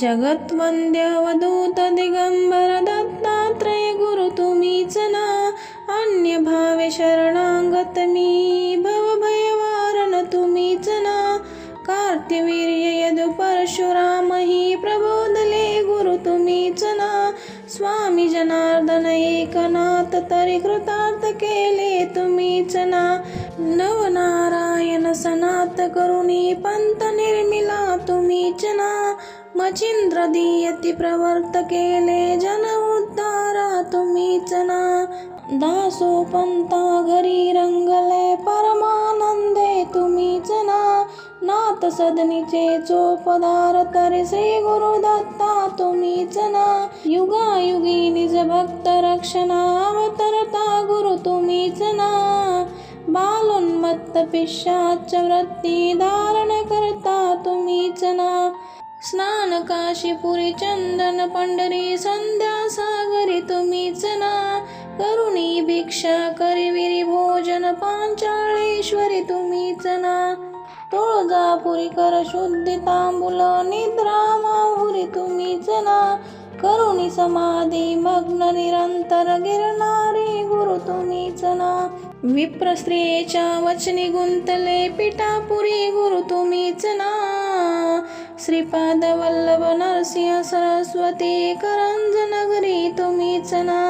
जगत्वंद्यवधूत दिगंबर दत्तात्रय गुरु तुम्हीच ना अन्य भावे शरणांगत मी भवभयवारण तुम्हीच ना कार्तिवीर्य यदु परशुराम ही प्रबोधले गुरु तुम्हीच ना स्वामी जनार्दन एकनाथ तरी कृतार्थ केले तुम्हीच ना नवनारायण सनात करुणी पंत निर्मिला तुम्हीच ना मचिंद्र दियती प्रवर्त केले जन उद्धारा तुम्हीच ना दासो पंता घरी रंगले परमानंदे तुम्हीच ना नाथ सदनीचे चोपदार तरी श्री गुरु दत्ता तुम्हीच ना युगायुगी निज भक्त रक्षणा अवतरता गुरु तुम्हीच ना बालोन्मत्त पिशाच वृत्ती धारण करता स्नान काशीपुरी चंदन पंढरी संध्या सागरी तुम्हीच ना. करुणी भिक्षा करिविरी भोजन पांचाळेश्वरी तुम्हीच ना. तुळजापुरी कर शुद्धी तांबुल निद्रा माहुरी तुम्हीच ना. करुणी समाधी मग्न निरंतर गिरणारी गुरु तुम्हीच ना. विप्र स्त्रियेच्या वचनी गुंतले पिठापुरी गुरु तुम्हीच ना. श्रीपाद वल्लभ नरसिंह सरस्वती करंजनगरी तुम्हीच ना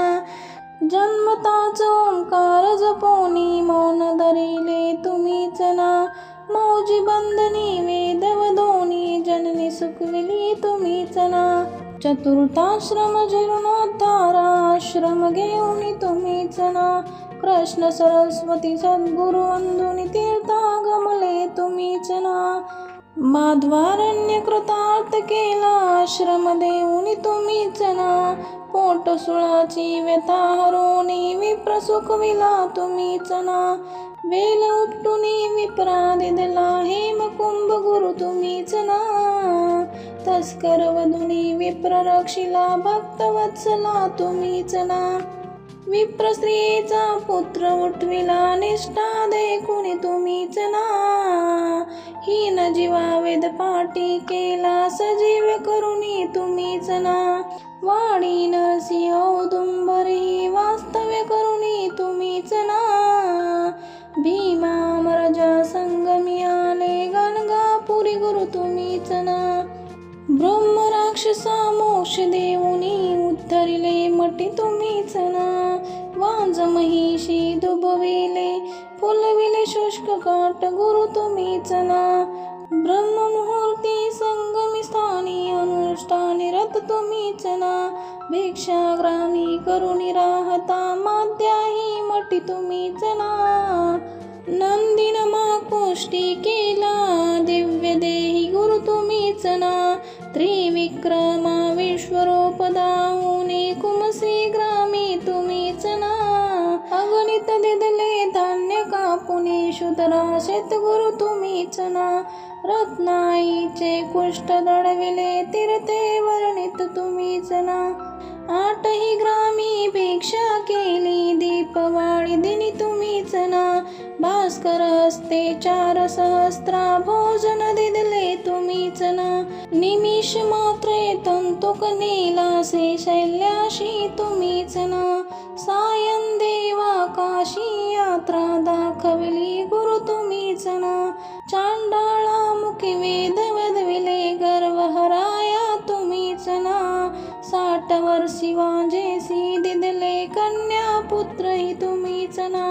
जन्मताच ओंकार जपोनी मौन धरिले तुम्हीच ना मौजी बंधनी वेद वदोनी जननी सुखविली तुम्हीच ना चतुर्थाश्रम जीर्णोद्धारा आश्रम घेऊन तुम्हीच ना कृष्ण सरस्वती सद्गुरु अंधुनी तीर्था गमले तुम्हीच ना माध्वारण्य कृतार्थ केला आश्रम देऊनी तुम्हीच ना पोट सुळाची व्यथा हरोनी विप्र सुखविला तुम्हीच ना वेल उपटुनी विप्रा दिला हेम कुंभ गुरु तुम्हीच ना तस्कर वधुनी विप्र रक्षिला भक्त वत्सला तुम्हीच ना विप्र स्त्रीचा पुत्र उठविला निष्ठा दे कुणी तुम्हीच ना हीन जीवा वेद केला सजीव करुणी तुम्हीच ना. वाणी नरसिंह औदुंबरी वास्तव्य करुणी तुम्हीच ना. भीमा मरजा संगमी आले गणगापुरी गुरु तुम्हीच ना. ब्रह्म राक्षसा मोक्ष देऊनी उद्धरिले मटी तुम्हीच ना. वांज महिषी दुबविले फुलविले शुष्क काट गुरु तुम्हीच ना ब्रह्ममुहूर्ती संगमी स्थानी अनुष्ठानी रत तुम्हीच ना भिक्षाग्रामी करुणी राहता माद्याही मटी तुम्हीच ना नंदिन कोष्टी केला दिव्य देही गुरु तुम्हीच ना त्रिविक्रमा विश्वरूपदाहुने कुमसी ग्रामी तुम्हीच ना अगणित दिदले धान्य शुद्रा शेतगुरु तुम्हीच ना. रत्नाईचे कुष्ठ दडविले तीर्थे वर्णित तुम्हीच ना. आठही ग्रामी भिक्षा केली दीपवाळी दिनी तुम्हीच ना. भास्कर हस्ते चार सहस्त्रा भोजन दिदले तुम्हीच ना. निमिष मात्रे तंतुक नेलासे शैल्याशी तुम्हीच ना. सायन देवा काशी यात्रा दाखवली साठ वर्षी वाजेसी दिदले कन्या पुत्र ही तुम्हीच ना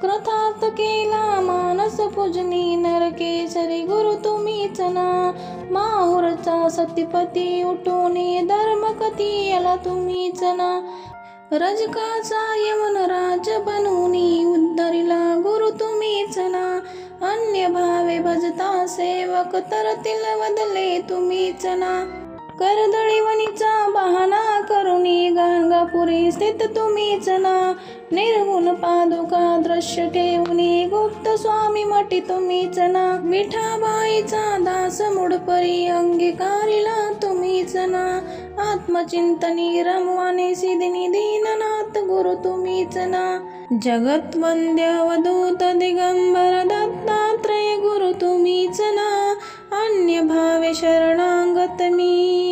क्रथात केला मानस पूजनी नरकेसरी गुरु तुम्हीच ना माहुरचा सतीपती उठून धर्मकती याला तुम्हीच ना रजकाचा यवन राज बनवूनी उद्धरिला गुरु तुम्हीच ना अन्य भावे भजता सेवक तरतील वदले तुम्हीच ना करदळीवणीचा बहाना करुणी गाणगापुरी स्थित तुम्हीच ना. निर्गुण पादुका दृश्य ठेवणी गुप्त स्वामी मटी तुम्हीच ना. विठाबाईचा दास मुडपरी अंगीकारिला तुम्हीच ना. आत्मचिंतनी रमवाने सिद्धिनी दीननाथ गुरु तुम्हीच ना. जगत वंद्य दिगंबर दत्तात्रय गुरु तुम्हीच ना. अन्य भावे शरणागत मी